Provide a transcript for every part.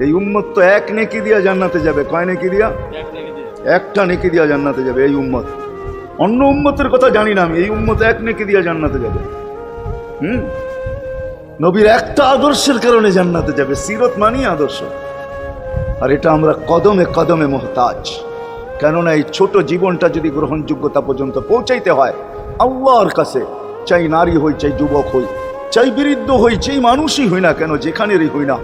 এই উম্মত তো এক নেকি দিয়া জান্নাতে যাবে। কয় নেকি দিয়া? একটা নেকি দিয়া জান্নাতে যাবে এই উম্মত। অন্য উম্মতের কথা জানি না আমি। এই উম্মত এক নেকি দিয়া জান্নাতে যাবে। হুম? নবীর একটা আদর্শের কারণে জান্নাতে যাবে। সিরত মানি আদর্শ। আর এটা আমরা কদমে কদমে মোহতাজ। কেননা এই ছোট জীবনটা যদি গ্রহণযোগ্যতা পর্যন্ত পৌঁছাইতে হয়, আল্লাহর কাছে, চাই নারী হই, চাই যুবক হই, চাই বৃদ্ধ হই, চাই মানুষই হই না কেন, যেখানেরই হই না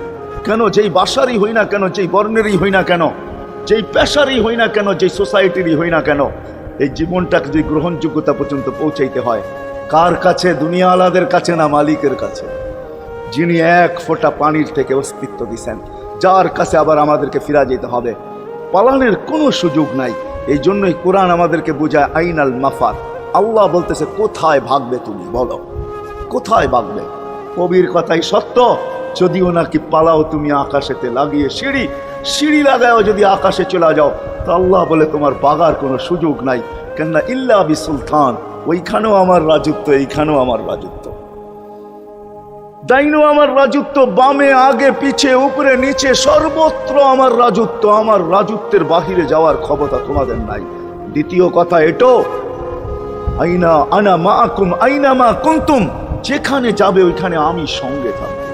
কেন? যেই বাসারই হই না কেন? যেই বর্ণেরই হই না কেন? যেই পেশারই হই না কেন? যেই সোসাইটিরই হই না কেন? এই জীবনটাকে যদি গ্রহণযোগ্যতা পর্যন্ত পৌঁছাইতে হয়, কার কাছে? দুনিয়া আলাদের কাছে না মালিকের কাছে? যিনি এক ফোঁটা পানির থেকে অস্তিত্ব দিছেন, যার কাছে আবার আমাদেরকে ফিরা যেতে হবে। পালানের কোনো সুযোগ নাই। এই জন্যই কোরআন আমাদেরকে বোঝায়, আইনাল মাফাত। আল্লাহ বলতেছে, কোথায় ভাগবে তুমি? বলো। কোথায় ভাগবে? কবির কথাই সত্য। যদিও নাকি পালাও তুমি আকাশেতে লাগিয়ে সিঁড়ি সিঁড়ি লাগাও যদি আকাশে চলে যাও, তো আল্লাহ বলে তোমার বাগার কোনো সুযোগ নাই। কেননা ইল্লা বি সুলতান ওইখানেও আমার রাজত্ব, এইখানেও আমার রাজত্ব। ডাইনো আমার রাজত্ব, বামে, আগে, পিছে, উপরে, নিচে, সর্বত্র আমার রাজত্ব, আমার রাজত্বের বাহিরে যাওয়ার ক্ষমতা তোমাদের নাই। দ্বিতীয় কথা এটো, আইনা আনা মা আকুম আইনা মা কুন্তুম, যেখানে যাবে ওইখানে আমি সঙ্গে থাকব।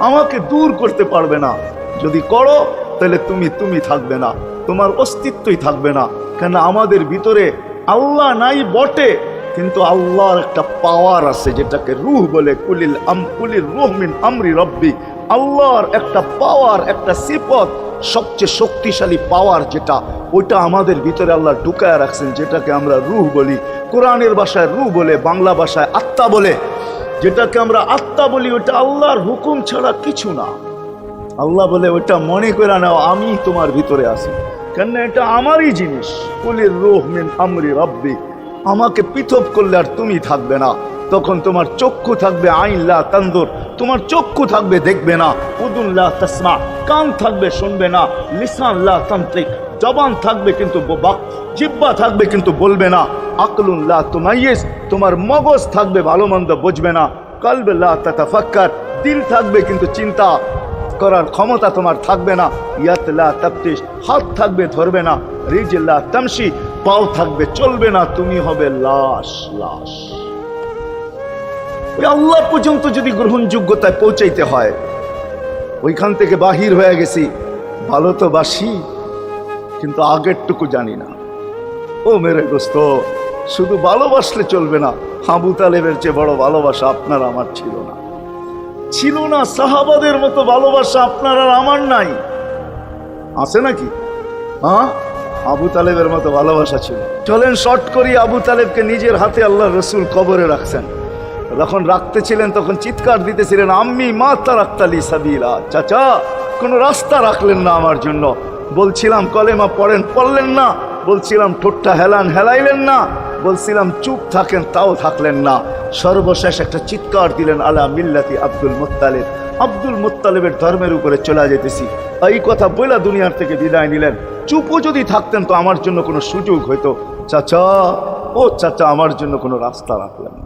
আমাকে দূর করতে পারবে না। যদি করো, তাহলে তুমি তুমি থাকবে না। তোমার অস্তিত্বই থাকবে না। কেন আমাদের ভিতরে আল্লাহ নাই বটে, কিন্তু আল্লাহর একটা পাওয়ার আছে, যেটাকে রুহ বলে, কুলিল আম কুলির রুহ মিন আমরি রব্বি। আল্লাহর একটা পাওয়ার একটা সিপত সবচেয়ে শক্তিশালী পাওয়ার যেটা, ওইটা আমাদের ভিতরে আল্লাহ ঢুকায় রাখছেন, যেটাকে আমরা রুহ বলি। কোরআনের ভাষায় রুহ বলে, বাংলা ভাষায় আত্মা বলে। যেটাকে আমরা আত্মা বলি ওটা আল্লাহর হুকুম ছাড়া কিছু না। আল্লাহ বলে ওটা মনে করে নাও, আমি তোমার ভিতরে আসি কেন এটা আমারই জিনিস। কুলির রোহমিন আমরি রব্বি। আমাকে পৃথক করলে আর তুমি থাকবে না। তখন তোমার চক্ষু থাকবে আইনলা তান্দুর তোমার চক্ষু থাকবে দেখবে না। উদুল্লাহ তসমা। কান থাকবে শুনবে না। লিসানল্লাহ তান্ত্রিক। জবান থাকবে কিন্তু জিব্বা থাকবে কিন্তু বলবে না। আকলুল্লাহ তোমাইয়েস তোমার মগজ থাকবে ভালো মন্দ বুঝবে না। কলবেল্লাহ তাতাফাক্কার। দিল থাকবে কিন্তু চিন্তা করার ক্ষমতা তোমার থাকবে না। ইয়াতলা তাপ্তিস হাত থাকবে, ধরবে না। রিজিল্লা তামসি পাও থাকবে, চলবে না। তুমি হবে লাশ লাশ। ওই আল্লাহ পর্যন্ত যদি গ্রহণযোগ্যতায় পৌঁছাইতে হয়, ওইখান থেকে বাহির হয়ে গেছি। ভালো তো বাসি, কিন্তু আগেরটুকু জানি না। ও মেরে দোস্ত, শুধু ভালোবাসলে চলবে না। হাবু তালেবের চেয়ে বড় ভালোবাসা আপনার আমার ছিল না। ছিল না সাহাবাদের মতো ভালোবাসা আপনার আর আমার নাই। আছে নাকি? হ্যাঁ? আবু তালেবের মতো ভালোবাসা ছিল। চলেন শর্ট করি, আবু তালেবকে নিজের হাতে আল্লাহ রসুল কবরে রাখছেন। যখন রাখতেছিলেন, তখন চিৎকার দিতেছিলেন, আম্মি মা তারাক্তালি সাবিলা। চাচা, কোনো রাস্তা রাখলেন না আমার জন্য। বলছিলাম, কলেমা পড়েন, পড়লেন না। বলছিলাম, ঠোঁটটা হেলান, হেলাইলেন না। বলছিলাম, চুপ থাকেন, তাও থাকলেন না। সর্বশেষ একটা চিৎকার দিলেন, আলা মিল্লাতি আব্দুল মুত্তালেব। আব্দুল মুত্তালেবের ধর্মের উপরে চলে যেতেছি। এই কথা বইলা দুনিয়ার থেকে বিদায় নিলেন। চুপও যদি থাকতেন, তো আমার জন্য কোনো সুযোগ হইতো। চাচা, ও চাচা, আমার জন্য কোনো রাস্তা রাখলেন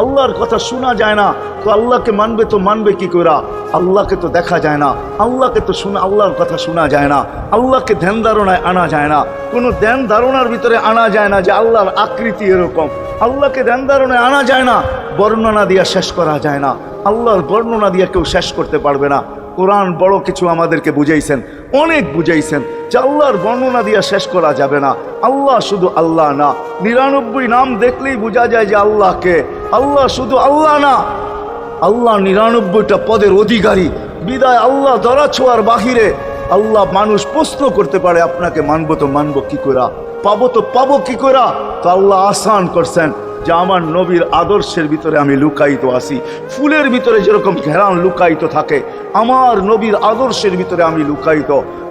আল্লাহর কথা শোনা যায় না। তো আল্লাহকে মানবে তো মানবে কি করে আল্লাহকে তো দেখা যায় না। আল্লাহকে তো শোনা আল্লাহর কথা শোনা যায় না। আল্লাহকে ধ্যান ধারণায় আনা যায় না। কোনো ধ্যান ধারণার ভিতরে আনা যায় না যে আল্লাহর আকৃতি এরকম। আল্লাহকে ধ্যান ধারণায় আনা যায় না, বর্ণনা দিয়া শেষ করা যায় না। আল্লাহর বর্ণনা দিয়ে কেউ শেষ করতে পারবে না। কোরআন বড় কিছু আমাদেরকে বুঝাইছেন, অনেক বুঝাইছেন যে আল্লাহর বর্ণনা দিয়া শেষ করা যাবে না। আল্লাহ শুধু আল্লাহ না। নিরানব্বই নাম দেখলেই বোঝা যায় যে আল্লাহকে আল্লাহ শুধু আল্লাহ না, আল্লাহ নিরানব্বইটা পদের অধিকারী। বিদায় আল্লাহ ধরা ছোঁয়ার বাহিরে আল্লাহ মানুষ প্রশ্ন করতে পারে, আপনাকে মানবো তো মানবো কি করা পাবো তো পাবো কি করা তো আল্লাহ আসান করছেন যে আমার নবীর আদর্শের ভিতরে আমি লুকায়িত আসি ফুলের ভিতরে যেরকম ঘেরান লুকায়িত থাকে, আমার নবীর আদর্শের ভিতরে আমি লুকায়িত।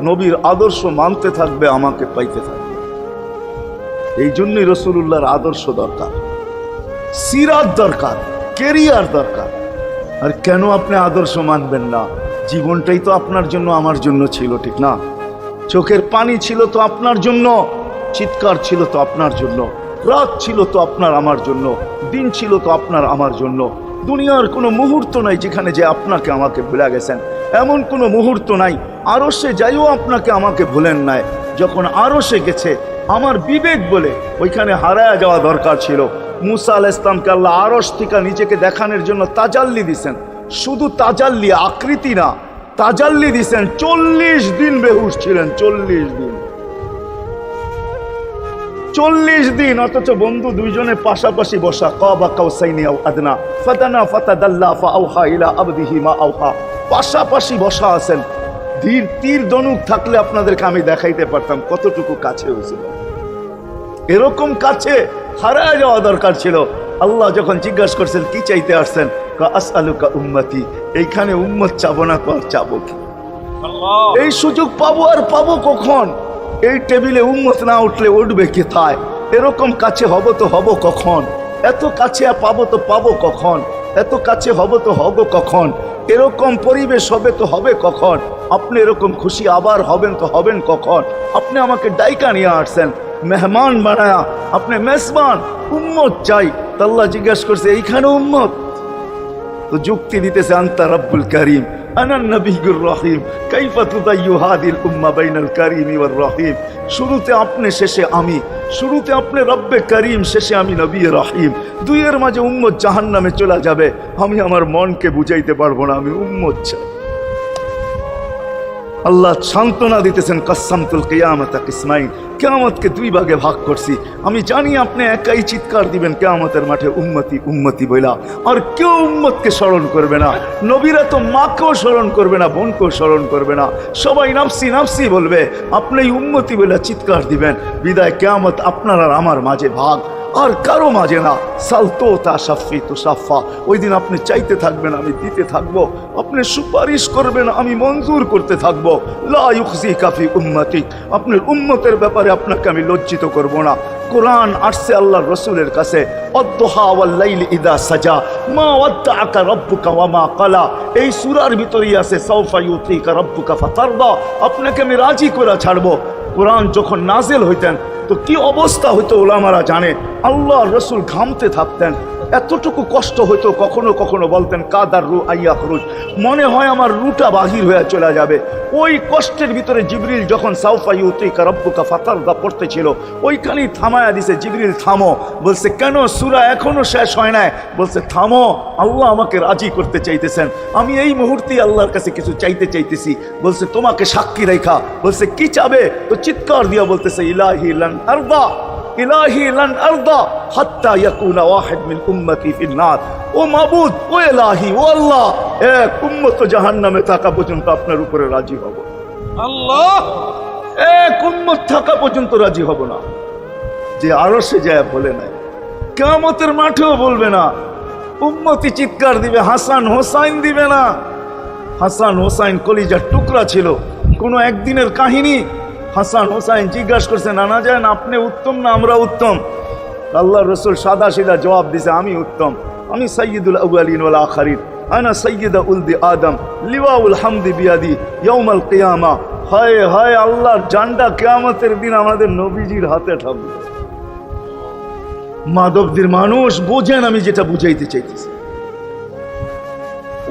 নবীর আদর্শ মানতে থাকবে, আমাকে পাইতে থাকবে। এই জন্যই রসুল্লাহর আদর্শ দরকার। সিরাত দরকার, কেরিয়ার দরকার। আর কেন আপনি আদর্শ মানবেন না? জীবনটাই তো আপনার জন্য, আমার জন্য ছিল, ঠিক না? চোখের পানি ছিল তো আপনার জন্য, চিৎকার ছিল তো আপনার জন্য, রাত ছিল তো আপনার আমার জন্য, দিন ছিল তো আপনার আমার জন্য। দুনিয়ার কোনো মুহূর্ত নাই যেখানে যে আপনাকে আমাকে ভুলে গেছেন। এমন কোনো মুহূর্ত নাই, আরও সে যাইও আপনাকে আমাকে ভুলেন নাই। যখন আরও সে গেছে, আমার বিবেক বলে ওইখানে হারায় যাওয়া দরকার ছিল। মুসা আল ইসলামকে আল্লাহ আরস থেকে নিজেকে দেখানোর জন্য তাজাল্লি দিছেন। শুধু তাজাল্লি, আকৃতি না, তাজাল্লি দিছেন। চল্লিশ দিন বেহুশ ছিলেন, চল্লিশ দিন। চল্লিশ দিন, অথচ বন্ধু দুইজনে পাশাপাশি বসা। কাউসাইনি পাশাপাশি বসা আছেন। ধীর তীর দনুক থাকলে আপনাদেরকে আমি দেখাইতে পারতাম, কতটুকু কাছে হয়েছিল। এরকম কাছে হারা যাওয়া দরকার ছিল। আল্লাহ যখন জিজ্ঞাসা করছেন কি চাইতে আসছেন? আসআলুকা উম্মতি এইখানে উম্মত চাবো না আর চাবো কি? এই সুযোগ পাবো আর পাবো কখন? এই টেবিলে উম্মত না উঠলে উঠবে কোথায়? এরকম কাছে হব তো হব কখন? এত কাছে আর পাবো তো পাবো কখন? এত কাছে হব তো হব কখন? এরকম পরিবেশ হবে তো হবে কখন? আপনি এরকম খুশি আবার হবেন তো হবেন কখন? আপনি আমাকে ডাইকা নিয়ে আসছেন। মেহমান বানায়া, আপনি মেসমান উম্মত চাই। তাল্লাহ জিজ্ঞেস করছে, এইখানে উম্মত? তো যুক্তি দিতেছে, আন্তা রব্বুল করিম শেষে আমি। মাঝে চলে যাবে। আমি আমার মনকে বুঝাইতে পারব না, আমি আল্লাহ সান্ত্বনা দিতেছেন কাসামতুল কেয়ামত ইসমাইল কেয়ামতকে দুই ভাগে ভাগ করছি। আমি জানি আপনি একাই চিৎকার দিবেন, কেয়ামতের মাঠে উম্মতি উম্মতি বইলা। আর কেউ উম্মতকে স্মরণ করবে না। নবীরা তো মাকেও স্মরণ করবে না, বোনকেও স্মরণ করবে না। সবাই নাফসি নাফসি বলবে, আপনি উম্মতি বইলা চিৎকার দিবেন। বিদায় কেয়ামত আপনার আর আমার মাঝে ভাগ। আর কারও মাঝে না। সালতো তা সাফি তো সাফা। ওই দিন আপনি চাইতে থাকবেন, আমি দিতে থাকব। আপনি সুপারিশ করবেন, আমি মঞ্জুর করতে থাকব। লা ইউখজি কাফি উম্মতি আপনার উম্মতের ব্যাপারে আপনাকে আমি লজ্জিত করব না। কোরআন আসছে আল্লাহর রসুলের কাছে ইদা সাজা, মা ওয়াদ্দাআকা রাব্বুকা ওয়া মা কালা। এই সুরার ভিতরেই আছে, সাউফা ইউতিকা রাব্বুকা ফাতারদা। আপনাকে আমি রাজি করে ছাড়বো। কোরআন যখন নাজেল হইতেন তো কি অবস্থা হইতো ওলামারা জানে? আল্লাহ রসুল ঘামতে থাকতেন। এতটুকু কষ্ট হইতো কখনো কখনো বলতেন, কাদার রু আইয়া খরুজ। মনে হয় আমার রুটা বাহির হয়ে চলে যাবে। ওই কষ্টের ভিতরে জিবরিল যখন সাউফা ইউতিকা রব্বুকা ফাতারদা পড়তেছিল, ওইখানেই থামায়া দিছে, জিবরিল, থামো। বলছে, কেন? সুরা এখনও শেষ হয় নাই? বলছে, থামো, আল্লাহ আমাকে রাজি করতে চাইতেছেন। আমি এই মুহূর্তেই আল্লাহর কাছে কিছু চাইতে চাইতেছি। বলছে, তোমাকে সাক্ষী রেখা। বলছে, কি চাবে? তো চিৎকার দিয়া বলতেছে, ইলাহি লান আরদা ইলাহি লান আরদা হাত্তা ইয়াকুনা ওয়াহিদ মিন উম্মতি ফিন নার। ও মাবুদ ও ইলাহি ও আল্লাহ এক উম্মত জাহান্নামে থাকা পর্যন্ত আপনার উপরে রাজি হব। আল্লাহ! এক উম্মত থাকা পর্যন্ত রাজি হব না। যে আরও সে যায় বলে নাই। কেমতের মাঠেও বলবে না। উম্মতি চিৎকার দিবে হাসান হোসাইন দিবে না। হাসান হোসাইন কলিজার টুকরা ছিল। কোনো একদিনের কাহিনী হাসান হোসাইন জিজ্ঞাসা করছে, নানা যান আপনি উত্তম না আমরা উত্তম? আল্লাহ রসুল সাদা সিধা জবাব দিছে, আমি উত্তম। আমি সৈয়দুল আউয়ালিন ওয়াল আখারিন। আনা সৈয়দ উলদি আদম। লিওয়াউল হামদি বিয়াদি ইয়ৌমাল কেয়ামা। হায় হায়, আল্লাহর জান্ডা কেয়ামতের দিন আমাদের নবীজির হাতে ঠাকবে মাধবদের মানুষ বোঝেন আমি যেটা বুঝাইতে চাইতেছি।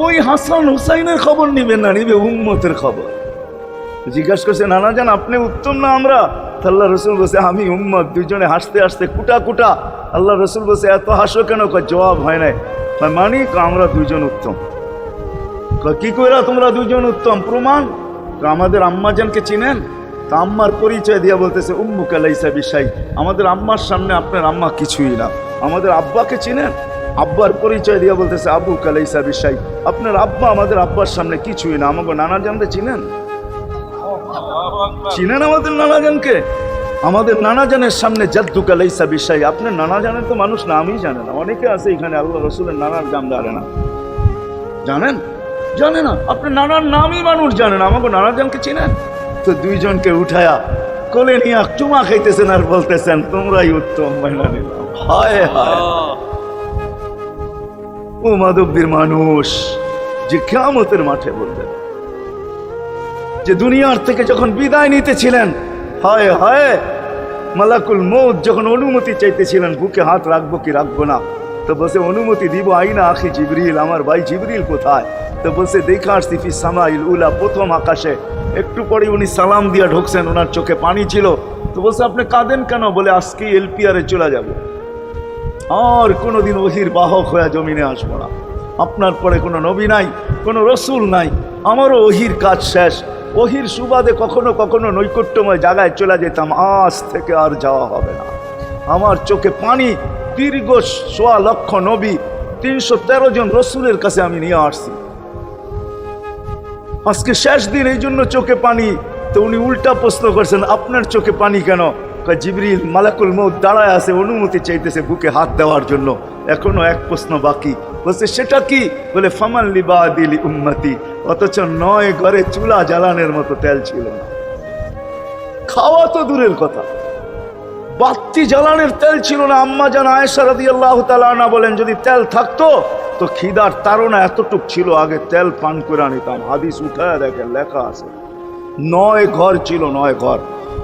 ওই হাসান হুসাইনের খবর নিবেন না, নিবে উম্মতের খবর। জিজ্ঞাসা করছে, নানা জান, আপনি উত্তম না আমরা? আল্লাহ রসুল বসে আমি উম্মত দুজনে হাসতে হাসতে কুটা কুটা। আল্লাহ রসুল বসে এত হাসো কেন? জবাব হয় নাই। মানি আমরা দুজন উত্তম। কি কইরা তোমরা দুজন উত্তম? প্রমাণ? আমাদের আম্মাজানকে চিনেন? তা আম্মার পরিচয় দিয়া বলতেছে উম্মু কালাইসা বিশাই। আমাদের আম্মার সামনে আপনার আম্মা কিছুই না। আমাদের আব্বাকে চিনেন? আব্বার পরিচয় দিয়ে বলতেছে আবু কালাইসা বিশাই। আপনার আব্বা আমাদের আব্বার সামনে কিছুই না। আমাকে নানা জানতে চিনেন? চিনেন আমাদের নানা জানকে আমাদের নানা জানের সামনে জাদ্দু কালাইসা বিশাই। আপনার নানা জানের তো মানুষ নামই জানে না। অনেকে আছে এখানে, আল্লাহ রসুলের নানার জান জানে না। জানেন? জানে না। আপনার নানার নামই মানুষ জানে না। আমাকে নানা জানকে চিনেন? তো দুইজনকে উঠায়া কোলে নিয়ে চুমা খাইতেছেন আর বলতেছেন, তোমরাই উত্তম মহিলা নিলাম। হায় হায়। ও মাধবদের মানুষ, যে কেমতের মাঠে বলবেন। যে দুনিয়ার থেকে যখন বিদায় নিতেছিলেন, হায় হায়, মালাকুল মৌত যখন অনুমতি চাইতেছিলেন, বুকে হাত রাখব কি রাখব না? তো বসে অনুমতি দিব, আইনা আখি জিবরিল, আমার ভাই জিবরিল কোথায়? তো বসে দেখা আসছি ফি সামাইল উলা প্রথম আকাশে। একটু পরে উনি সালাম দিয়া ঢুকছেন ওনার চোখে পানি ছিল। তো বলছে আপনি কাঁদেন কেন? বলে, আজকেই এলপিআরে চলে যাব। আর কোনোদিন ওহির বাহক হয়ে জমিনে আসব না। আপনার পরে কোনো নবী নাই, কোনো রসুল নাই। আমারও ওহির কাজ শেষ। ওহির সুবাদে কখনো কখনো নৈকট্যময় জায়গায় চলে যেতাম। আজ থেকে আর যাওয়া হবে না। আমার চোখে পানি, দীর্ঘ সোয়া লক্ষ নবী, তিনশো তেরো জন রসুলের কাছে আমি নিয়ে আসছি। আজকে শেষ দিন, এই জন্য চোখে পানি। তো উনি উল্টা প্রশ্ন করছেন, আপনার চোখে পানি কেন? জিবরিল, মালাকুল মৌত দাঁড়ায় আছে, অনুমতি চাইতেছে বুকে হাত দেওয়ার জন্য। এখনও এক প্রশ্ন বাকি। বলছে, সেটা কি? বলে, ফামান লিবা দিলি উম্মতি। অথচ নয় ঘরে চুলা জ্বালানের মতো তেল ছিল না। খাওয়া তো দূরের কথা। বাত্তি জ্বালানের তেল ছিল না। আম্মা জান আয়েশা রাদিয়াল্লাহু তাআলা না বলেন, যদি তেল থাকতো, তো খিদার তারা এতটুক ছিল, আগে তেল পান করে নিতাম হাদিস উঠায় দেখেন, লেখা আছে। নয় ঘর ছিল, নয় ঘর।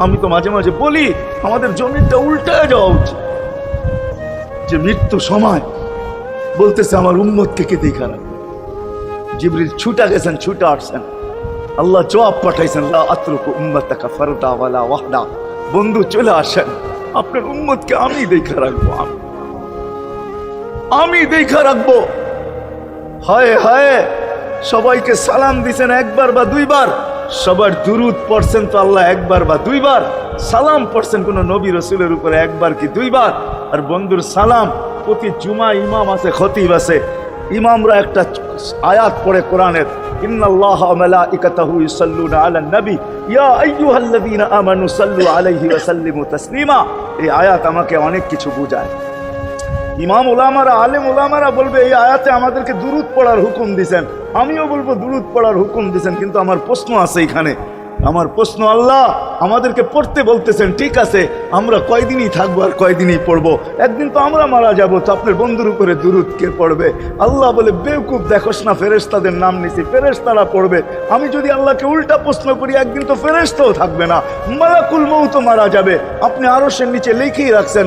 আমি তো মাঝে মাঝে বলি, আমাদের জমিনটা উল্টায় যাওয়া উচিত। যে মৃত্যু সময়, বলতেছে আমার উম্মতকে কে দেখা রাখবে জিবরিল ছুটা গেছেন, ছুটা আসছেন। আল্লাহ জবাব পাঠাইছেন ওয়াহদা। বন্ধু, চলে আসেন। আপনার উম্মতকে আমি দেখা রাখব, আমি। আমি দেখা রাখব। হায় হায়, সবাইকে সালাম দিছেন একবার বা দুইবার। সবার দুরুদ পড়ছেন তো আল্লাহ একবার বা দুইবার। সালাম পড়ছেন কোন নবী রসুলের উপরে একবার কি দুইবার? আর বন্ধুর সালাম, প্রতি জুমা ইমাম আছে, খতিব আছে। ইমামরা একটা আয়াত পড়ে কোরআনের, ইন্নাল্লাহ মালাইকাতাহু ইউসাল্লুনা আলান নবী। ইয়া আইয়ুহাল্লাযীনা আমানু সাল্লু আলাইহি ওয়া সাল্লিমু তাসলিমা। এই আয়াত আমাকে অনেক কিছু বোঝায়। ইমাম ওলামারা আলেম ওলামারা বলবে, এই আয়াতে আমাদেরকে দুরুদ পড়ার হুকুম দিছেন। আমিও বলব, দুরুদ পড়ার হুকুম দিছেন। কিন্তু আমার প্রশ্ন আছে এখানে। আমার প্রশ্ন, আল্লাহ আমাদেরকে পড়তে বলতেছেন, ঠিক আছে, আমরা কয়দিনই থাকব আর কয়দিনই পড়ব? একদিন তো আমরা মারা যাব, তো আপনার বন্ধুর উপরে দুরুদ কে পড়বে? আল্লাহ বলে বেউকুব দেখোস না, ফেরেশতাদের নাম নিছি, ফেরেশতারা পড়বে। আমি যদি আল্লাহকে উল্টা প্রশ্ন করি, একদিন তো ফেরেশতাও থাকবে না। মালাকুল মৌ তো মারা যাবে। আপনি আরও সে নিচে লিখেই রাখছেন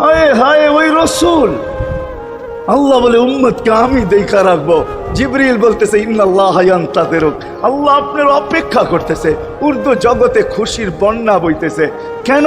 হায় হায় ওই রসুল। আল্লাহ বলে, উম্মতকে আমি দেখা রাখব। জিবরিল বলতেছে, ইন্নাল্লাহ তাদের আল্লাহ আপনার অপেক্ষা করতেছে। উর্দু জগতে খুশির বন্যা বইতেছে। কেন?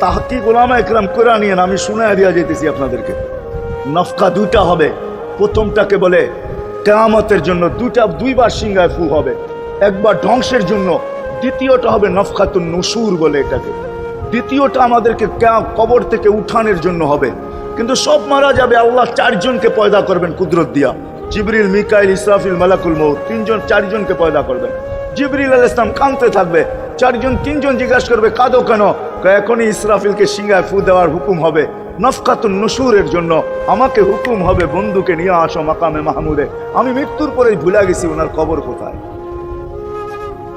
তাহাকি গোলামা একরাম করে নিয়ে আমি শুনায় দিয়া যেতেছি আপনাদেরকে। নফকা দুইটা হবে। প্রথমটাকে বলে, কেয়ামতের জন্য দুটা দুইবার সিংহায় ফু হবে। একবার ধ্বংসের জন্য। দ্বিতীয়টা হবে নফখাতুন নসুর বলে এটাকে। দ্বিতীয়টা আমাদেরকে কবর থেকে উঠানের জন্য হবে। কিন্তু সব মারা যাবে, আল্লাহ চারজনকে পয়দা করবেন কুদরত দিয়া। জিবরিল, মিকাইল, ইসরাফিল, মালাকুল মৌ তিনজন, চারজনকে পয়দা করবেন। জিবরিল আল ইসলাম কাঁদতে থাকবে। চারজন, তিনজন জিজ্ঞাসা করবে, কাঁদো কেন? এখনই ইসরাফিলকে সিংহায় ফু দেওয়ার হুকুম হবে? নফকাতুন নসুরের জন্য আমাকে হুকুম হবে বন্ধুকে নিয়ে আসো মাকামে মাহমুদে। আমি মৃত্যুর পরেই ভুলে গেছি ওনার কবর কোথায়।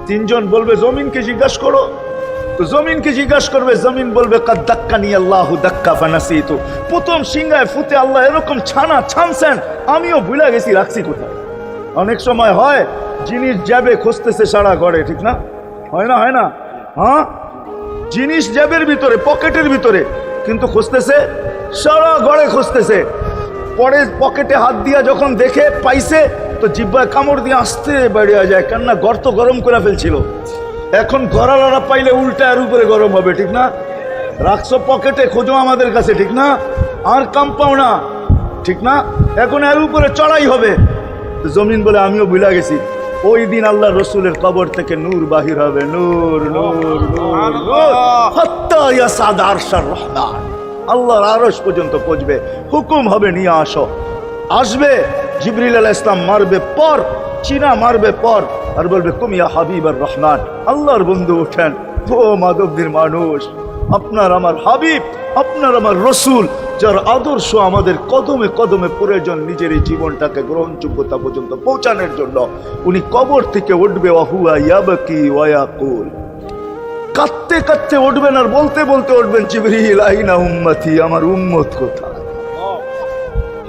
তিনজন বলবে, জমিনকে জিজ্ঞাসা করো। তো জমিনকে জিজ্ঞাসা করবে, জমিন বলবে, কাদ দাক্কা নিয়ে আল্লাহ দাক্কা ফানাসি তো প্রথম সিংহায় ফুতে আল্লাহ এরকম ছানা ছানছেন, আমিও ভুলে গেছি, রাখছি কোথায়? অনেক সময় হয়, জিনিস যাবে খুঁজতেছে সারা ঘরে, ঠিক না? হয় না হয় না? হ্যাঁ? জিনিস জ্যাবের ভিতরে, পকেটের ভিতরে, কিন্তু খুঁজতেছে, সারা ঘরে খুঁজতেছে। পরে পকেটে হাত দিয়া যখন দেখে, পাইছে, তো জিব্বায় কামড় দিয়ে আসতে বেরিয়ে যায়, কেননা গর্ত গরম করে ফেলছিল। এখন গড়ালড়া পাইলে উল্টা আর উপরে গরম হবে, ঠিক না? রাখছো পকেটে, খোঁজো আমাদের কাছে, ঠিক না? আর কাম পাও না, ঠিক না? এখন এর উপরে চড়াই হবে। জমিন বলে আমিও ভুলা গেছি। ওই দিন আল্লাহ রসুলের কবর থেকে নূর বাহির হবে। নূর নূর নূর আল্লাহর আরশ পর্যন্ত পৌঁছবে। হুকুম হবে, নিয়ে আসো। আসবে, জিবরিল আলাহ ইসলাম মারবে পর, চীনা মারবে পর, আর বলবে কুমিয়া হাবিব আর রহমান। আল্লাহর বন্ধু ওঠেন ও মাধবদের মানুষ আপনার আমার হাবিব, আপনার আমার রসুল, যার আদর্শ আমাদের কদমে কদমে প্রয়োজন নিজের এই জীবনটাকে গ্রহণযোগ্যতা পর্যন্ত পৌঁছানোর জন্য, উনি কবর থেকে উঠবে কাঁদতে কাঁদতে উঠবেন আর বলতে বলতে উঠবেন, জিবরিল, আইনা উম্মতি, আমার উম্মত কোথায়?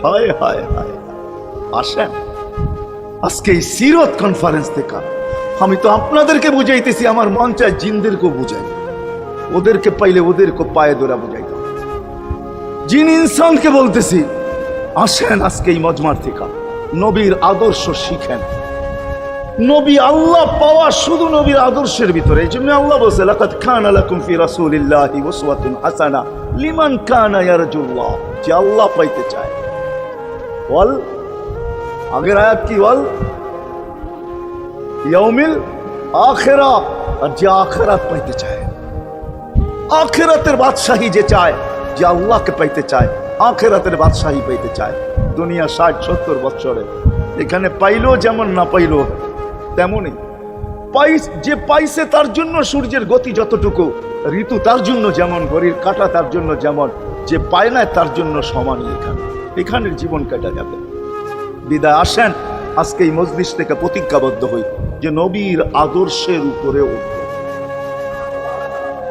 হায় হায় হায় আসেন। আজকে এই সিরত কনফারেন্স থেকে আমি তো আপনাদেরকে বুঝাইতেছি, আমার মন চায় জিনদেরকেও বুঝাই। ওদেরকে পাইলে ওদেরকে পায়ে ধরা বুঝাই দাও জিন ইনসানকে বলতেছি, আসেন আজকে এই মজমার থেকে। নবীর আদর্শ শিখেন। নবী আল্লাহ পাওয়া শুধু নবীর আদর্শের ভিতরে। আল্লাহ বলছে লাকাত উসওয়াতুন হাসানা লিমান ইয়ারজুল্লাহ। যে আল্লাহ পাইতে চায়। বল আগের আয়াত কি বল ইয়াউমিল আখেরা আর যে আখেরাত পাইতে চায়। আখেরাতের বাদশাহী যে চায়, যে আল্লাহকে পাইতে চায়, আখেরাতের বাদশাহী পাইতে চায়। দুনিয়া ষাট, সত্তর বছরে এখানে পাইলো যেমন না পাইলো তেমনই পাই যে পাইছে তার জন্য সূর্যের গতি যতটুকু, ঋতু তার জন্য যেমন, ঘড়ির কাটা তার জন্য যেমন, যে পায় না তার জন্য সমানই এখানে। এখানের জীবন কাটা যাবে। বিদায়, আসেন, আজকে এই মজলিস থেকে প্রতিজ্ঞাবদ্ধ হই যে নবীর আদর্শের উপরে উঠব।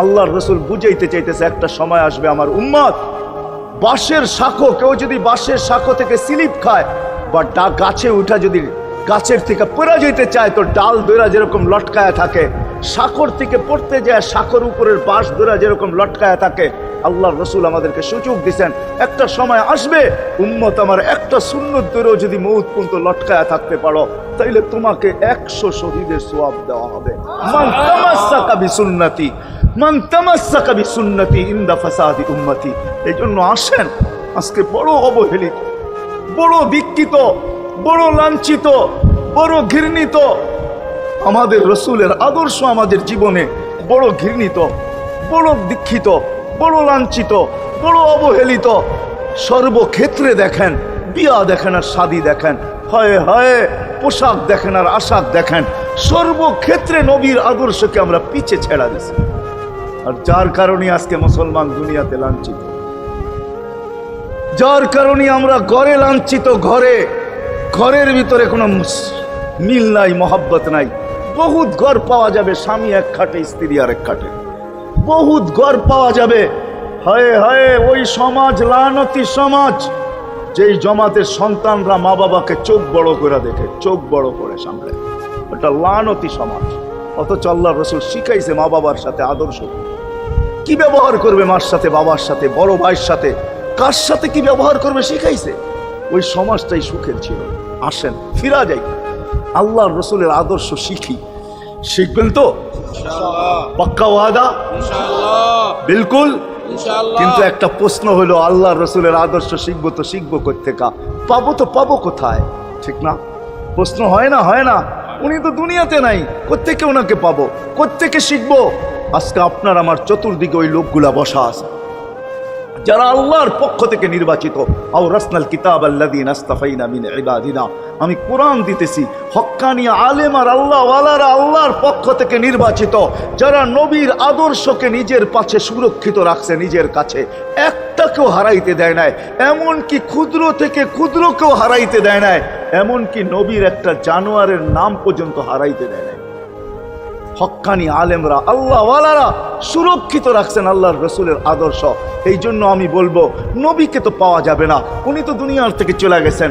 আল্লাহর রসুল বুঝাইতে চাইতেছে, একটা সময় আসবে আমার উম্মত। বাঁশের শাখো, কেউ যদি বাঁশের শাখো থেকে স্লিপ খায় বা ডা, গাছে উঠা যদি গাছের থেকে পড়ে যেতে চায়, তো ডাল দৈরা যেরকম লটকায় থাকে, শাখর থেকে পড়তে যায়, শাখর উপরের বাঁশ দৈরা যেরকম লটকায় থাকে, আল্লাহর রসুল আমাদেরকে সুযোগ দিছেন, একটা সময় আসবে, উম্মত আমার একটা সুন্নত দৈরেও যদি মৌত পর্যন্ত লটকায় থাকতে পারো, তাইলে তোমাকে একশো শহীদের সোয়াব দেওয়া হবে। বিসুন্নতি ইনদা ফাসাদি এই জন্য আসেন, আজকে বড় অবহেলিত, বড় বিকৃত বড় লাঞ্ছিত, বড় ঘৃণিত। আমাদের রসুলের আদর্শ আমাদের জীবনে বড় ঘৃণিত, বড় দীক্ষিত, বড় লাঞ্ছিত, বড় অবহেলিত। সর্বক্ষেত্রে দেখেন, বিয়া দেখেন আর শাদি দেখেন, হয় হয় পোশাক দেখেন আর আশাক দেখেন। সর্বক্ষেত্রে নবীর আদর্শকে আমরা পিছে ছেড়া দিছি। আর যার কারণে আজকে মুসলমান দুনিয়াতে লাঞ্ছিত। যার কারণে আমরা ঘরে লাঞ্ছিত, ঘরে, ঘরের ভিতরে কোনো মিল নাই, মহাব্বত নাই। বহুত ঘর পাওয়া যাবে স্বামী এক খাটে, স্ত্রী আর এক খাটে। বহুত ঘর পাওয়া যাবে। হায় হায়, ওই সমাজ, লানতি সমাজ, যেই জমাতের সন্তানরা মা বাবাকে চোখ বড় করে দেখে, চোখ বড় করে সামনে ওটা লানতি সমাজ। অথচ আল্লাহ রসুল শিখাইছে মা বাবার সাথে আদর্শ। কি ব্যবহার করবে মার সাথে বাবার সাথে বড় ভাইয়ের সাথে? কার সাথে কি ব্যবহার করবে শিখাইছে? ওই সমাজটাই সুখের ছিল। আসেন ফিরা যাই। আল্লাহ রসুলের আদর্শ শিখি। শিখবেন তো? পাক্কা ওয়াদা? বিলকুল? কিন্তু একটা প্রশ্ন হলো আল্লাহ রসুলের আদর্শ শিখব তো শিখব কোথেকা পাবো তো পাবো কোথায়? ঠিক না? প্রশ্ন হয় না হয় না? উনি তো দুনিয়াতে নাই। কোথেকে ওনাকে পাবো? কোথেকে শিখব? আজকে আপনার আমার চতুর্দিকে ওই লোকগুলা বসা আছে। যারা আল্লাহর পক্ষ থেকে নির্বাচিত। আও রাসনাল কিতাব আল্লাদিন আস্তাফাইনা মিন ইবাদিনা। আমি কোরআন দিতেছি। হক্কানি আলেম আর আল্লাহ ওয়ালারা আল্লাহর পক্ষ থেকে নির্বাচিত। যারা নবীর আদর্শকে নিজের পাশে সুরক্ষিত রাখছে, নিজের কাছে একটাকেও হারাইতে দেয় নাই, এমনকি ক্ষুদ্র থেকে ক্ষুদ্রকেও হারাইতে দেয় নাই, এমনকি নবীর একটা জানোয়ারের নাম পর্যন্ত হারাইতে দেয় নাই। হক্কানি আলেমরা আল্লাহ ওয়ালারা সুরক্ষিত রাখছেন আল্লাহর রসুলের আদর্শ। এই জন্য আমি বলব, নবীকে তো পাওয়া যাবে না, উনি তো দুনিয়ার থেকে চলে গেছেন।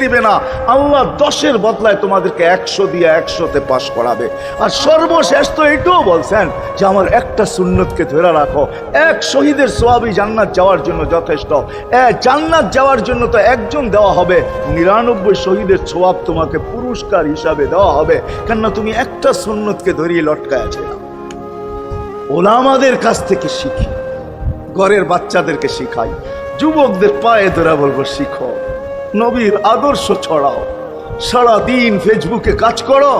দিবে না। আল্লাহ দশের বদলায় তোমাদেরকে একশো দিয়ে একশোতে পাশ করাবে। আর সর্বশেষ তো এটাও বলছেন যে আমার একটা সুন্নতকে ধরে রাখো। এক শহীদের সোয়াবি জান্নাত যাওয়ার জন্য যথেষ্ট। জান্নাত যাওয়ার জন্য তো একজন দেওয়া হবে। নিরানব্বই শহীদের সোয়াব তোমাকে পুরস্কার হিসাবে দেওয়া হবে। কেননা তুমি একটা সুন্নতকে ধরিয়ে লটকায় আছে। ওলামাদের কাছ থেকে শিখি, ঘরের বাচ্চাদেরকে শিখাই, যুবকদের পায়ে ধরা বলব শিখো। নবীর আদর্শ ছড়াও। সারা দিন ফেসবুকে কাজ করো,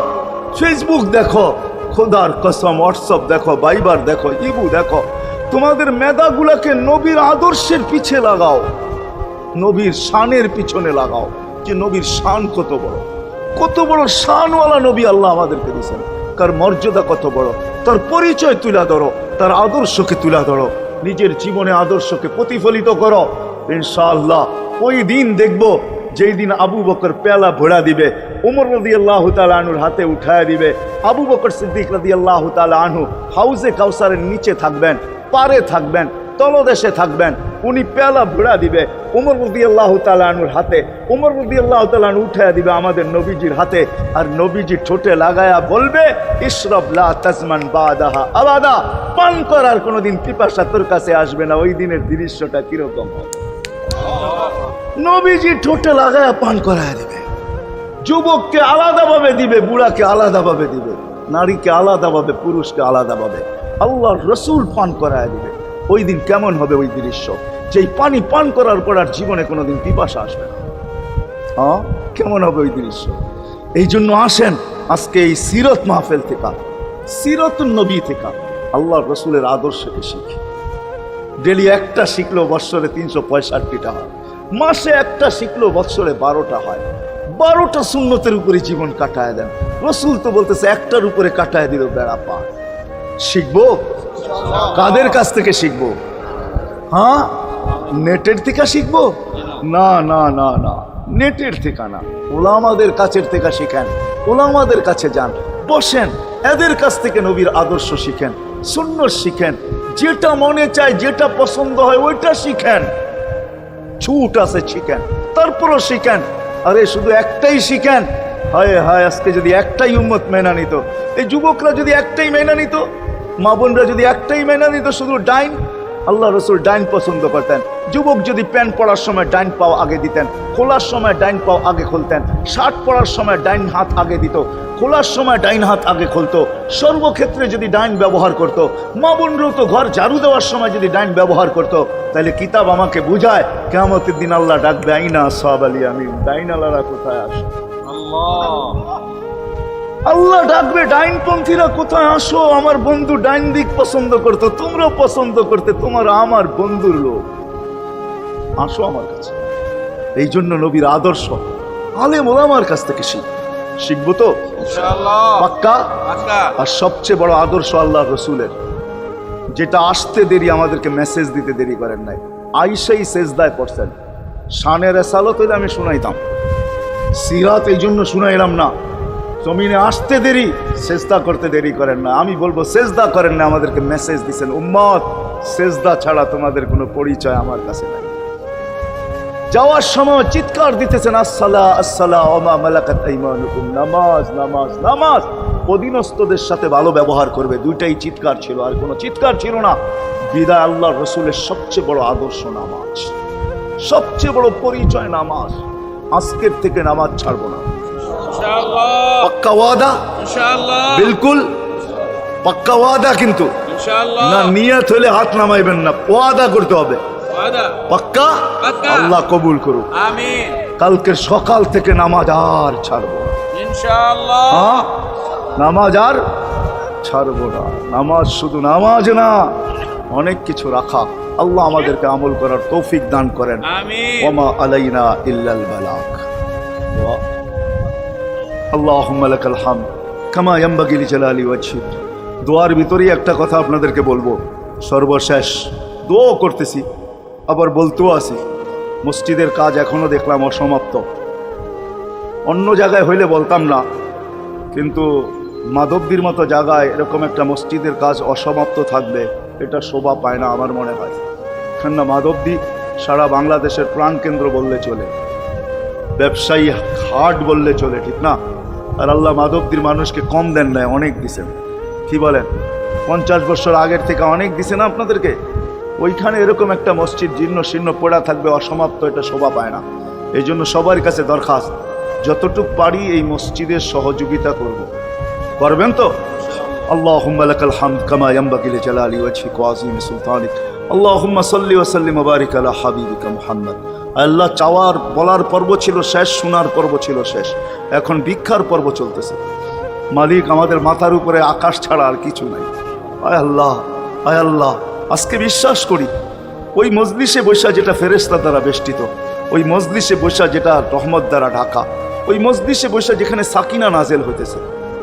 ফেসবুক দেখো, খোদার কসম, হোয়াটসঅ্যাপ দেখো বাইবার দেখো, ইবু দেখো। তোমাদের মেধাগুলাকে নবীর আদর্শের পিছে লাগাও, নবীর শানের পিছনে লাগাও, যে নবীর শান কত বড়। কত বড় শানওয়ালা নবী আল্লাহ আমাদেরকে দিয়েছেন। তার মর্যাদা কত বড়, তার পরিচয় তুলে ধরো, তার আদর্শকে তুলে ধরো, নিজের জীবনে আদর্শকে প্রতিফলিত করো। ইনশাআল্লাহ। ওই দিন দেখব, যেই দিন আবু বকর পেলা ভোড়া দিবে, উমর রদি আল্লাহ আনুর হাতে উঠায় দিবে, আবু বকর সিদ্দিক রদি আল্লাহ আনহু হাউজে কাউসারের নিচে থাকবেন, পারে থাকবেন, তলদেশে থাকবেন, উনি পেলা ভোড়া দিবে, উমর রদি আল্লাহ তালানুর হাতে, উমর রদি আল্লাহ তালান উঠায় দিবে আমাদের নবীজির হাতে, আর নবীজি ঠোঁটে লাগায়া বলবে ইসরব লা তাজমান বাদাহা আবাদা। পান করার কোনোদিন পিপাসা তোর কাছে আসবে না, ওই দিনের দৃশ্যটা কীরকম হবে? নবীজি ঠোঁটে লাগায়া পান করায় দিবে। যুবককে আলাদাভাবে দিবে, বুড়াকে আলাদাভাবে দিবে, নারীকে আলাদাভাবে, পুরুষকে আলাদাভাবে। আল্লাহ রসুল পান করায় দিবে। ওই দিন কেমন হবে ওই দৃশ্য? যেই পানি পান করার পর আর জীবনে কোনোদিন পিপাসা আসবে না। হ্যাঁ কেমন হবে ওই দৃশ্য? এই জন্য আসেন আজকে এই সিরত মাহফেল থেকে সিরত নবী থেকে আল্লাহ রসুলের আদর্শকে শিখি। ডেলি একটা শিখলেও বৎসরে তিনশো পঁয়ষট্টিটা হয়। মাসে একটা শিখলেও বৎসরে বারোটা হয়। বারোটা শূন্যতের উপরে জীবন কাটায় দেন। রসুল তো বলতেছে, একটার উপরে কাটায় দিল বেড়া পা শিখব? কাদের কাছ থেকে শিখব? হ্যাঁ? নেটের থেকে শিখব? না না না না। নেটের থেকে না। ওলামাদের কাছের থেকে শিখেন। ওলামাদের কাছে যান। বসেন। এদের কাছ থেকে নবীর আদর্শ শিখেন। শূন্য শিখেন। যেটা মনে চায়, যেটা পছন্দ হয়, ওইটা শিখেন। ছুট আছে শিখেন, তারপরও শিখেন। আরে, শুধু একটাই শিখেন? হায় হায়, আজকে যদি একটাই উম্মত মেনা নিত। এই যুবকরা যদি একটাই মেনা নিত, মা বোনরা যদি একটাই মেনা নিত, শুধু ডাইন আল্লাহ রসুল ডাইন পছন্দ করতেন। যুবক যদি প্যান্ট পরার সময় ডাইন পাও আগে দিতেন, খোলার সময় ডাইন পাও আগে খুলতেন, শার্ট পরার সময় ডাইন হাত আগে দিত, খোলার সময় ডাইন হাত আগে খুলতো, সর্বক্ষেত্রে যদি ডাইন ব্যবহার করতো, মা বোনরাও তো ঘর ঝাড়ু দেওয়ার সময় যদি ডাইন ব্যবহার করতো, তাহলে কিতাব আমাকে বুঝায় কেমতের দিন আল্লাহ ডাকবে, আইনা সব আলী আমি ডাইন কোথায় আসে? আল্লাহ। ডাকবে ডাইনপন্থীরা কোথায়? আসো আমার বন্ধু ডাইন দিক পছন্দ করতো তোমরা পছন্দ করতে তোমার আমার বন্ধুর লোক। আসো আমার কাছে। এই জন্য নবীর আদর্শ আলেম ওলামার কাছ থেকে শিখ। শিখব তো? পাক্কা? পাক্কা। আর সবচেয়ে বড় আদর্শ আল্লাহ রসুলের। যেটা আসতে দেরি আমাদেরকে মেসেজ দিতে দেরি করেন নাই। আইসাই সেজদায় পড়ছেন। শানের এসালত হইলে আমি শুনাইতাম। সিরাত এই জন্য শুনাইলাম না। জমিনে আসতে দেরি, সেজদা করতে দেরি করেন না। আমি বলব, সেজদা করেন না, আমাদেরকে মেসেজ দিছেন। উম্মত, সেজদা ছাড়া তোমাদের কোনো পরিচয় আমার কাছে নাই। যাওয়ার সময় চিৎকার দিতেছেন, আসসালা আসসালা, ওমা মালাকাত নামাজ নামাজ নামাজ। অধীনস্থদের সাথে ভালো ব্যবহার করবে। দুইটাই চিৎকার ছিল, আর কোনো চিৎকার ছিল না। বিদায় আল্লাহ রসুলের সবচেয়ে বড় আদর্শ নামাজ। সবচেয়ে বড় পরিচয় নামাজ। আজকের থেকে নামাজ ছাড়বো না। পাক্কা ওয়াদা? বিলকুল। পাক্কা ওয়াদা কিন্তু। না নিয়ত হলে হাত নামাইবেন না। ওয়াদা করতে হবে। পাক্কা। আল্লাহ কবুল করুক। কালকের সকাল থেকে নামাজ আর ছাড়বো? নামাজ আর ছাড়বো না। নামাজ শুধু নামাজ না অনেক কিছু রাখা। আল্লাহ আমাদেরকে আমল করার তৌফিক দান করেন। ওমা আলাইনা ইল্লাল বালাক। হামদ। কামা ইয়ানবাগি লিজালালি ওয়াজহিক দোয়ার ভিতরেই একটা কথা আপনাদেরকে বলব। সর্বশেষ দোয়া করতেছি, আবার বলতেও আছি। মসজিদের কাজ এখনও দেখলাম অসমাপ্ত। অন্য জায়গায় হইলে বলতাম না, কিন্তু মাধবদীর মতো জায়গায় এরকম একটা মসজিদের কাজ অসমাপ্ত থাকবে, এটা শোভা পায় না আমার মনে হয়। কেননা মাধবদী সারা বাংলাদেশের প্রাণকেন্দ্র বললে চলে। ব্যবসায়ী হাট বললে চলে, ঠিক না? আর আল্লাহ মাধবদীর মানুষকে কম দেন নাই অনেক দিছেন কি বলেন পঞ্চাশ বছর আগের থেকে অনেক দিছে না আপনাদেরকে ওইখানে এরকম একটা মসজিদ জীর্ণ শীর্ণ পড়া থাকবে অসমাপ্ত এটা শোভা পায় না এই জন্য সবার কাছে দরখাস্ত যতটুক পারি এই মসজিদের সহযোগিতা করব করবেন তো اللهم لك الحمد كما ينبغي لجلال وجهك وعظيم سلطانك اللهم صل وسلم وبارك على حبيبك محمد আল্লাহ চাওয়ার, বলার পর্ব ছিল শেষ, শোনার পর্ব ছিল শেষ। এখন ভিক্ষার পর্ব চলতেছে। মালিক আমাদের মাথার উপরে আকাশ ছাড়া আর কিছু নাই। আয় আল্লাহ আয় আল্লাহ, আজকে বিশ্বাস করি, ওই মজলিসে বৈশা যেটা ফেরেস্তা দ্বারা বেষ্টিত, ওই মজলিসে বৈশা যেটা রহমত দ্বারা ঢাকা, ওই মজলিসে বৈশা যেখানে সাকিনা নাজেল হইতেছে,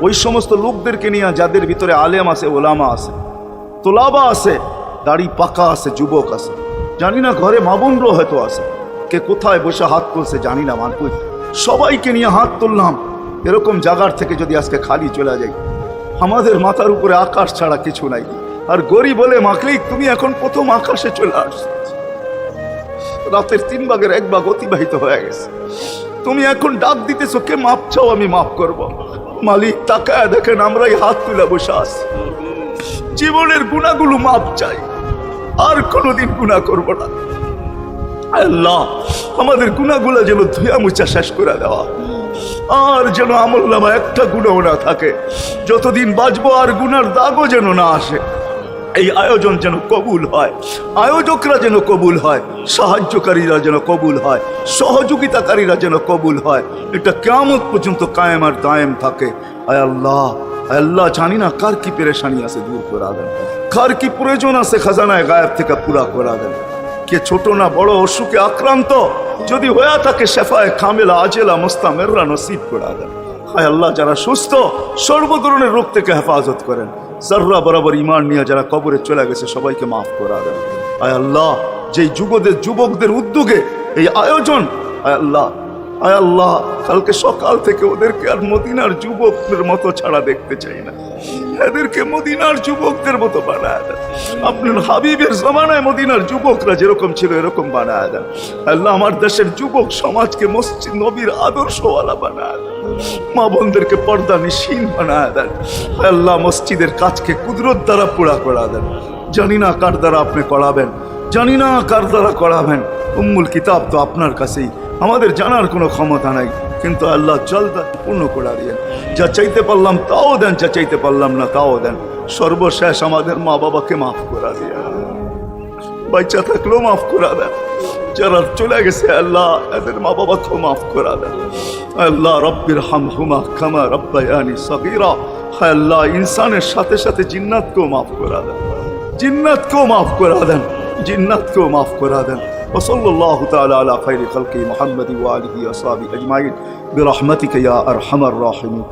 ওই সমস্ত লোকদেরকে নিয়ে যাদের ভিতরে আলেম আছে, ওলামা আছে, তোলাবা আছে, দাড়ি পাকা আছে, যুবক আছে। জানি না ঘরে মাবুনরও হয়তো আছে। কে কোথায় বসে হাত তুলছে জানি না মানকুই সবাইকে নিয়ে হাত তুললাম। এরকম জায়গার থেকে যদি আজকে খালি চলে যাই, আমাদের মাথার উপরে আকাশ ছাড়া কিছু নাই। আর গরি বলে মাকলিক তুমি এখন প্রথম আকাশে চলে আসছো। রাতের তিন ভাগের এক ভাগ অতিবাহিত হয়ে গেছে। তুমি এখন ডাক দিতেছো, কে মাপ চাও, আমি মাফ করব। মালিক, তাকায় দেখেন, আমরাই হাত তুলে বসে আছি। জীবনের গুণাগুলো মাপ চাই। আর কোনোদিন গুণা করব না। আল্লাহ, আমাদের গুণাগুলো যেন ধুয়া মুচা শেষ করে দেওয়া। আর যেন আমল নামা একটা গুণও না থাকে। যতদিন বাঁচবো আর গুনার দাগও যেন না আসে। এই আয়োজন যেন কবুল হয়, আয়োজকরা যেন কবুল হয়, সাহায্যকারীরা যেন কবুল হয়, সহযোগিতাকারীরা যেন কবুল হয়, এটা কেমন পর্যন্ত কায়েম আর দায়েম থাকে। আয় আল্লাহ আল্লাহ, জানি না কার কি পেরেশানি আছে দূর করা দেন। কার কি প্রয়োজন আছে খাজানায় গায়েব থেকে পুরা করা দেন। কে ছোট না বড় অসুখে আক্রান্ত, যদি হয়ে থাকে শেফায় খামেলা, আজেলা মোস্তা মোস্তামেররা নসিব করা দেন হায় আল্লাহ, যারা সুস্থ সর্ব ধরনের রোগ থেকে হেফাজত করেন। সাররা বরাবর ইমান নিয়ে যারা কবরে চলে গেছে, সবাইকে মাফ করা দেন আয় আল্লাহ, যেই যুবদের, যুবকদের উদ্যোগে এই আয়োজন আয় আল্লাহ আয় আল্লাহ, কালকে সকাল থেকে ওদেরকে আর মদিনার যুবকদের মতো ছাড়া দেখতে চাই না। এদেরকে মদিনার যুবকদের মতো বানায় দেন আপনার হাবিবের জমানায় মদিনার যুবকরা যেরকম ছিল, এরকম বানায় দেন আল্লাহ আমার দেশের যুবক সমাজকে মসজিদ নবীর আদর্শওয়ালা বানায় দেন মা বোনদেরকে পর্দা নিশীন বানায় দেন আল্লাহ, মসজিদের কাজকে কুদরত দ্বারা পুরা করা দেন জানি না কার দ্বারা আপনি করাবেন, জানি না কার দ্বারা করাবেন। উম্মুল কিতাব তো আপনার কাছেই। আমাদের জানার কোনো ক্ষমতা নাই। কিন্তু আল্লাহ জলদা পূর্ণ করে দিয়েন। যা চাইতে পারলাম তাও দেন, যা চাইতে পারলাম না তাও দেন। সর্বশেষ আমাদের মা বাবাকে মাফ করা দিয়ে বাচ্চা থাকলেও মাফ করা দেন। যারা চলে গেছে, আল্লাহ এদের মা বাবাকেও মাফ করা দেন। আল্লাহ রব্বির হাম হুমা খামা রব্বায়ানি সগীরা। আল্লাহ, ইনসানের সাথে সাথে জিন্নাতকেও মাফ করা দেন। জিন্নাতকেও মাফ করা দেন। জিন্নাতকেও মাফ করা দেন। وصلى الله تعالى على خير خلقه محمد وآله وصحبه أجمعين. برحمتك يا أرحم الراحمين.